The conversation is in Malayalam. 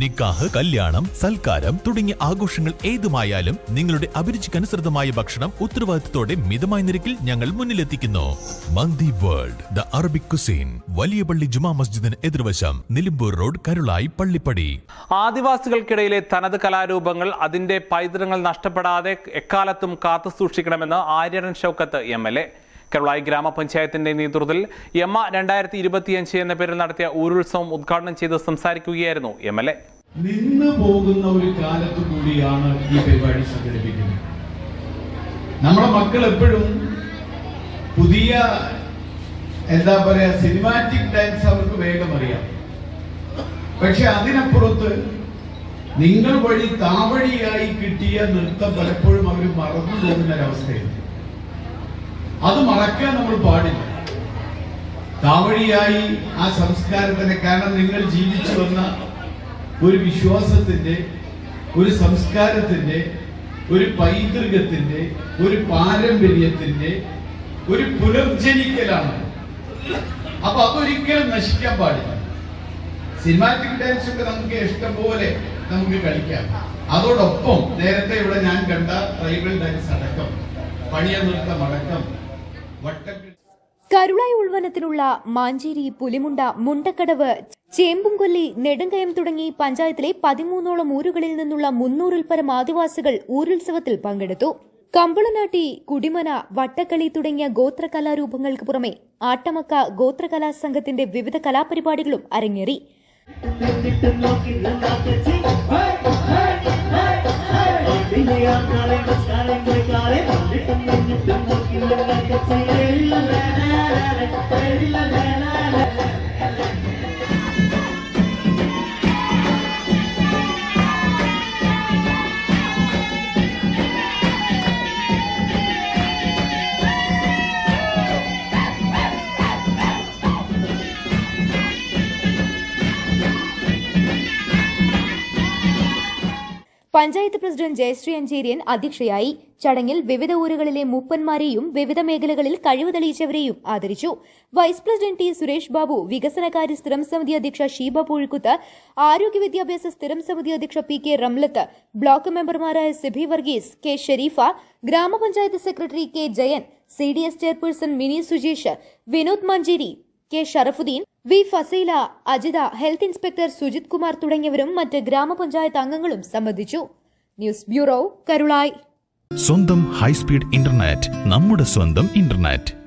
നിക്കാഹ് കല്യാണം സൽക്കാരം തുടങ്ങിയ ആഘോഷങ്ങൾ ഏതുമായാലും നിങ്ങളുടെ അഭിരുചിക്കനുസൃതമായ ഭക്ഷണം ഉത്തരവാദിത്തത്തോടെ മിതമായ നിരക്കിൽ ഞങ്ങൾ മുന്നിലെത്തിക്കുന്നു. Mandi world the Arabic cuisine വലിയ പള്ളി ജുമാ മസ്ജിദിന് എതിർവശം നിലമ്പൂർ റോഡ് കരുളായി പള്ളിപ്പടി. ആദിവാസികൾക്കിടയിലെ തനത് കലാരൂപങ്ങൾ അതിന്റെ പൈതൃകങ്ങൾ നഷ്ടപ്പെടാതെ എക്കാലത്തും കാത്തു സൂക്ഷിക്കണമെന്ന് Aryadan Shoukath M L A. Karulai ഗ്രാമപഞ്ചായത്തിന്റെ നേതൃത്വത്തിൽ എമ്മ രണ്ടായിരത്തി ഇരുപത്തിയഞ്ച് എന്ന പേരിൽ നടത്തിയ ഊരുത്സവം ഉദ്ഘാടനം ചെയ്ത് സംസാരിക്കുകയായിരുന്നു എം എൽ എ. പോകുന്ന ഒരു കാലത്ത് കൂടിയാണ് ഈ പരിപാടി സംഘടിപ്പിക്കുന്നത്. നമ്മുടെ മക്കൾ എപ്പോഴും പുതിയ എന്താ പറയാ സിനിമാറ്റിക് ഡാൻസ് അവർക്ക് വേഗം അറിയാം. പക്ഷെ അതിനപ്പുറത്ത് നിങ്ങൾ വഴി താവഴിയായി കിട്ടിയ നൃത്തം പലപ്പോഴും അവർ മറന്നു പോകുന്ന ഒരവസ്ഥയുണ്ട് അത് മറക്കാൻ നമ്മൾ പാടില്ല. താവഴിയായി ആ സംസ്കാരത്തിന് കാരണം നിങ്ങൾ ജീവിച്ചു വന്ന ഒരു വിശ്വാസത്തിന്റെ ഒരു സംസ്കാരത്തിന്റെ ഒരു പൈതൃകത്തിന്റെ ഒരു പാരമ്പര്യത്തിന്റെ ഒരു പുനർജനിക്കലാണ്. അപ്പൊ അതൊരിക്കലും നശിക്കാൻ പാടില്ല. സിനിമാറ്റിക് ഡാൻസ് ഒക്കെ നമുക്ക് ഇഷ്ടം പോലെ നമുക്ക് കളിക്കാം. അതോടൊപ്പം നേരത്തെ ഇവിടെ ഞാൻ കണ്ട ട്രൈബൽ ഡാൻസ് അടക്കം പണിയ നൃത്തം അടക്കം കരുളായി ഉൾവനത്തിലുള്ള മാഞ്ചേരി പുലിമുണ്ട മുണ്ടക്കടവ് ചേമ്പുംകൊല്ലി നെടുങ്കയം തുടങ്ങി പഞ്ചായത്തിലെ പതിമൂന്നോളം ഊരുകളിൽ നിന്നുള്ള മുന്നൂറിൽ പരം ആദിവാസികൾ ഊരുത്സവത്തിൽ പങ്കെടുത്തു കമ്പളനാട്ടി കുടിമന വട്ടക്കളി തുടങ്ങിയ ഗോത്ര കലാരൂപങ്ങൾക്ക് പുറമെ ആട്ടമക്ക ഗോത്രകലാ സംഘത്തിന്റെ വിവിധ കലാപരിപാടികളും അരങ്ങേറി la la la la panchayat president Jayasree Ancheriyan അധ്യക്ഷയായി. ചടങ്ങിൽ വിവിധ ഊരുകളിലെ മൂപ്പന്മാരെയും വിവിധ മേഖലകളിൽ കഴിവ് തെളിയിച്ചവരെയും ആദരിച്ചു. Vice president T Suresh Babu വികസനകാര്യ സ്ഥിരം സമിതി അധ്യക്ഷ ഷീബ പൂഴിക്കുത്ത് ആരോഗ്യ വിദ്യാഭ്യാസ സ്ഥിരം സമിതി അധ്യക്ഷ പി കെ റംലത്ത് ബ്ലോക്ക് മെമ്പർമാരായ സിബി വർഗീസ് കെ ഷെരീഫ ഗ്രാമപഞ്ചായത്ത് secretary K Jayan C D S chairperson Mini Sujeesh Vinod Manjeri K Sharafudheen V Faseela Ajitha health inspector Sujith Kumar തുടങ്ങിയവരും മറ്റ് ഗ്രാമപഞ്ചായത്ത് അംഗങ്ങളും സംബന്ധിച്ചു. News bureau Karulai. സ്വന്തം ഹൈസ്പീഡ് ഇന്റർനെറ്റ് നമ്മുടെ സ്വന്തം ഇന്റർനെറ്റ്.